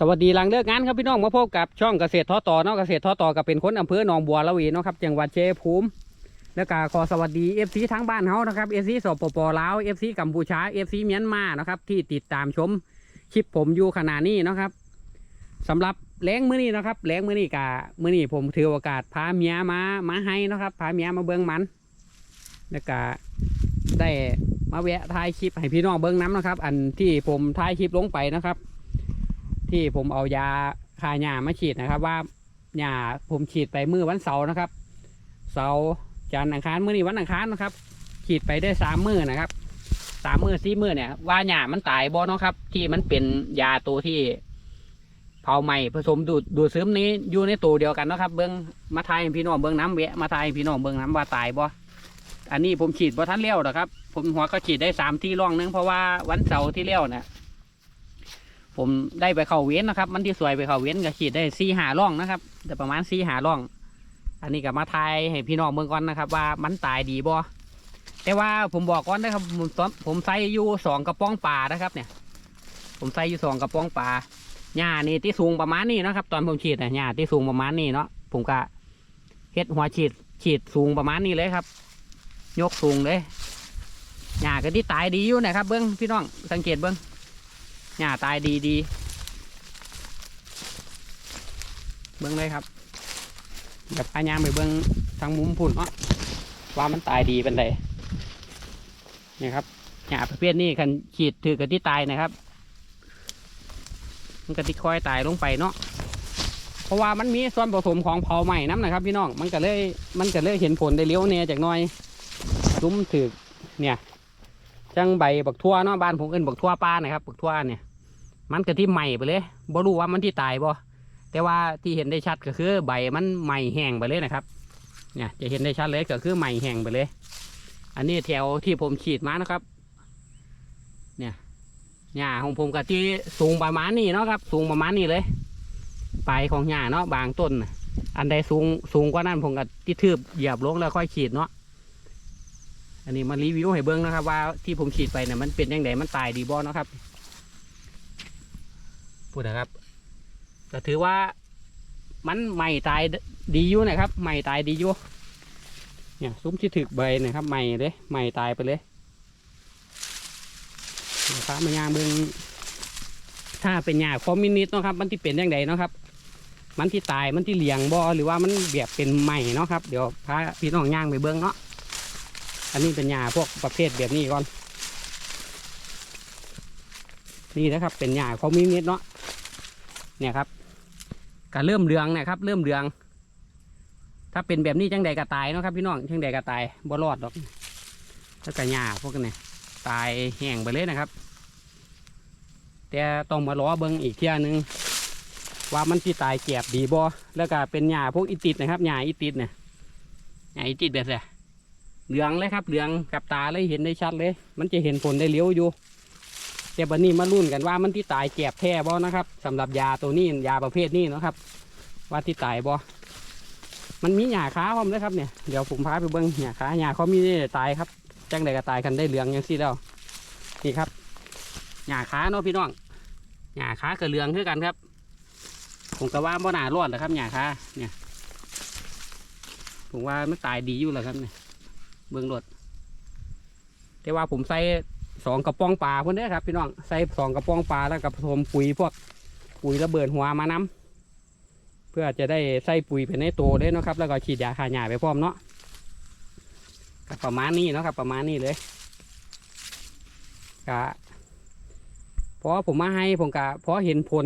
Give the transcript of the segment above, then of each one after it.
สวัสดีหลังเลิกงานครับพี่น้องมาพบกับช่องเกษตรท้อต่อเนาะเกษตรท้อต่อกับเป็นคนอำเภอหนองบัวละวีเนาะครับจังหวัดเชียภูมิแล้วก็ขอสวัสดีเอฟซีทั้งบ้านเฮานะครับเอฟซีสปปลาวเอฟซีกัมพูชาเอฟซีเมียนมานะครับที่ติดตามชมคลิปผมอยู่ขณะนี้นะครับสำหรับแรงมื้อนี้นะครับแรงมื้อนี้กะมื้อนี้ผมถือโอกาสพาเมียมามาให้นะครับพาเมียมาเบิ้องมัน แล้วก็ได้มาแวะถ่ายคลิปให้พี่น้องเบิ้องน้ำนะครับ อันที่ผมถ่ายคลิปลงไปนะครับ ที่ผมเอายาคาหญ้ามาฉีดนะครับ ว่าหญ้าผมฉีดไปเมื่อวันเสาร์นะครับ เสาร์จันทร์อังคารมื้อนี้วันอังคารนะครับ ฉีดไปได้สามมือนะครับสามมือสี่มือเนี่ย ว่าหญ้ามันตายบ่เนาะครับ ที่มันเป็นยาตัวที่เผาใหม่ผสมดูดดูดซึมนี้อยู่ในตัวเดียวกันนะครับ เบิ้องมาทายพี่น้องเบิ้องน้ำเวะมาทายพี่น้องเบิ้องน้ำว่าตายบ่อันนี้ผมฉีดบ่ทันเลี้ยวหรอครับ ผมหัวก็ฉีดได้สามที่ร่องนึงเพราะว่าวันเสาร์ที่เลี้ยวน่ะ ผมได้ไปเข้าเว้นนะครับ มันที่สวยไปเข้าเว้นก็ขีดได้สี่หาร่องนะครับ แต่ประมาณสี่หาร่อง อันนี้ก็มาทายให้พี่น้องเบิ่งก่อนนะครับ ว่ามันตายดีบ่แต่ว่าผมบอกก่อนนะครับผมผมใส่อยู่สองกระป๋องปลานะครับ เนี่ย ผมใส่อยู่สองกระป๋องปลาหญ้านี่ที่สูงประมาณนี้นะครับ ตอนผมฉีดนะหญ้าที่สูงประมาณนี้เนาะผมก็เฮ็ดหัวฉีดฉีดสูงประมาณนี้เลยครับ ยกสูงเลยหญ้าก็ที่ตายดีอยู่นะครับ เบิ้งพี่น้องสังเกตเบิ้ง หญ้าตายดีดีเบิ้งเลยครับเดี๋ยวพายามไปเบิ้งทางมุมพุ่นเนาะว่ามันตายดีเป็นไรนี่ครับหญ้าประเภทนี้คันฉีดถือกระที่ตายนะครับ มันกระที่คอยตายลงไปเนาะเพราะว่ามันมีส่วนผสมของเผาใหม่น้ำนะครับ พี่น้องมันก็เลยมันก็เลยเห็นผลได้เลี้ยวเนี่ยจากน้อยซุ้มถือเนี่ยจังใบบักทั่วเนาะบ้านผมเอินบักทั่วป้านะครับบักทั่วเนี่ย มันก็ที่ใหม่ไปเลยบ่รู้ว่ามันที่ตายบ่แต่ว่าที่เห็นได้ชัดก็คือใบมันใหม่แห้งไปเลยนะครับ เนี่ยจะเห็นได้ชัดเลยก็คือใหม่แห้งไปเลย อันนี้แถวที่ผมฉีดมานะครับ เนี่ยหญ้าของผมก็ที่สูงประมาณนี้เนาะครับ สูงประมาณนี้เลยปลายของหญ้าเนาะบางต้น อันใดสูงสูงกว่านั้นผมก็ที่ทืบเหยียบลงแล้วค่อยฉีดเนาะอันนี้มารีวิวให้เบิ้งนะครับ ว่าที่ผมฉีดไปเนี่ยมันเป็นยังไงมันตายดีบ่เนาะครับ พูดนะครับก็ถือว่ามันใหม่ตายดีอยู่นะครับ ใหม่ตายดีอยู่เนี่ยซุ้มที่ถึกใบนะครับใหม่เลยใหม่ตายไปเลยนะครับมันยางเบิ้งถ้าเป็นหญ้าคอมมินิสต์นะครับ มันที่เป็นยังไงเนาะครับ มันที่ตายมันที่เหลียงบ่หรือว่ามันแบบเป็นใหม่เนาะครับ เดี๋ยวพาพี่น้องย่างไปเบิ้งเนาะอันนี้เป็นหญ้าพวกประเภทแบบนี้ก่อน นี่นะครับ เป็นหญ้าเขามีเม็ดเนาะ เนี่ยครับก็เริ่มเรืองนะครับ เริ่มเรือง ถ้าเป็นแบบนี้จังใดก็ตายเนาะครับพี่น้องจังใดก็ตายบ่รอดหรอกแล้วก็หญ้าพวกนี้ตายแห้งไปเลยนะครับ แต่ต้องมาล้อเบิ้งอีกเที่ยหนึงว่ามันที่ตายแกบดีบ่แล้วก็เป็นหญ้าพวกอีติดนะครับหญ้าอีติดเนี่ยหญ้าอีติดแบบนี้เหลืองเลยครับเหลืองกับตาเลยเห็นได้ชัดเลย มันจะเห็นผลได้เลี้ยวอยู่ แต่บันนี้มาลุ้นกันว่ามันที่ตายแกบแท้บ่นะครับสำหรับยาตัวนี้ยาประเภทนี้นะครับ ว่าที่ตายบ่มันมีหญ้าค้าพร้อมเลยครับเนี่ยเดี๋ยวผมพาไปเบิ้งหญ้าค้าหญ้าเขามีได้ตายครับแจังใดก็ตายกันได้เหลืองอย่างซี่แล้วนี่ครับหญ้าค้าเนาะพี่น้องหญ้าค้ากับเหลืองคือกันครับผมก็ว่าบ่น่ารอดนะครับหญ้าค้าเนี่ย ผมว่ามันตายดีอยู่แล้วครับเนี่ยเบื้องรถแต่ว่าผมใส่ สองกระป๋องปลาเพื่อนเด้อครับ พี่น้องใส่สองกระป๋องปลาแล้วกับผสมปุ๋ยพวกปุ๋ยระเบิดหัวมาน้ำเพื่อจะได้ใส่ปุ๋ยไปในตัวเลยนะครับ แล้วก็ฉีดยาฆ่าหญ้าไปพร้อมเนาะก็ประมาณนี้นะครับ ประมาณนี้เลยก็เพราะผมมาให้ผมก็เพราะเห็นผล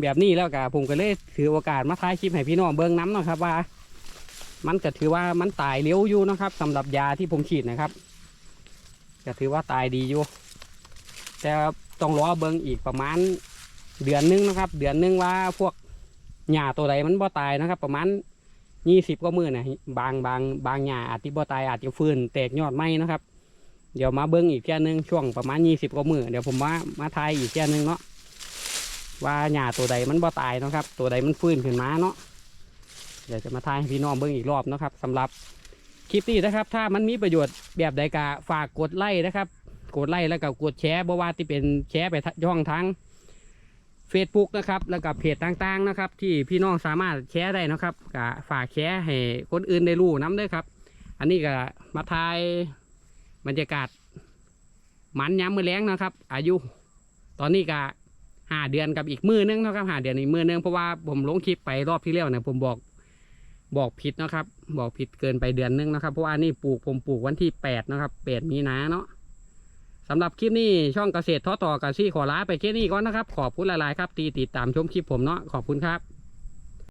แบบนี้แล้วก็ผมก็เลยถือโอกาสมาถ่ายคลิปให้พี่น้องเบิ้งน้ำนะครับว่า มันก็ถือว่ามันตายเร็วอยู่นะครับสำหรับยาที่ผมฉีดนะครับ ก็ถือว่าตายดีอยู่ แต่ต้องรอเบิงอีกประมาณเดือนหนึงนะครับ เดือนหนึงว่าพวกหญ้าตัวใดมันบ่ตายนะครับ ประมาณยี่สิบกว่ามือนะบางบางบางหญ้าอาจจะบ่ตายอาจจะฟื้นแตกยอดไม้นะครับ เดี๋ยวมาเบิ้งอีกแค่นึงช่วงประมาณยี่สิบกว่ามือเดี๋ยวผมมามาทายอีกแค่นึงเนาะว่าหญ้าตัวใดมันบ่ตายนะครับ ตัวใดมันฟื้นขึ้นมาเนาะเดี๋ยวจะมาทายให้พี่น้องเบิ่งอีกรอบนะครับสำหรับ คลิปนี้นะครับ ถ้ามันมีประโยชน์แบบใดก็ฝากกดไลค์นะครับ กดไลค์แล้วก็กดแชร์บ่ว่าที่เป็นแชร์ไปช่องทาง Facebook นะครับ แล้วก็เพจต่างๆนะครับ ที่พี่น้องสามารถแชร์ได้นะครับก็ฝากแชร์ให้คนอื่นได้รู้น้ำด้วยครับ อันนี้ก็มาทายบรรยากาศมันย้ำมือแรงนะครับ อายุ ตอนนี้ก็ห้าเดือนกับอีกมือนึงนะครับห้าเดือนอีกมือนึงเพราะว่าผมลงคลิปไปรอบที่แล้วเนี่ยผมบอก บอกผิดนะครับ บอกผิดเกินไปเดือนนึงนะครับเพราะว่านี่ปลูกผมปลูกวันที่แปดนะครับแปดมีนาเนาะสำหรับคลิปนี้ช่องเกษตรท้อต่อกับซี่ขอลาไปแค่นี้ก่อนนะครับ ขอบคุณหลายๆครับตีติดตามชมคลิปผมเนาะขอบคุณครับ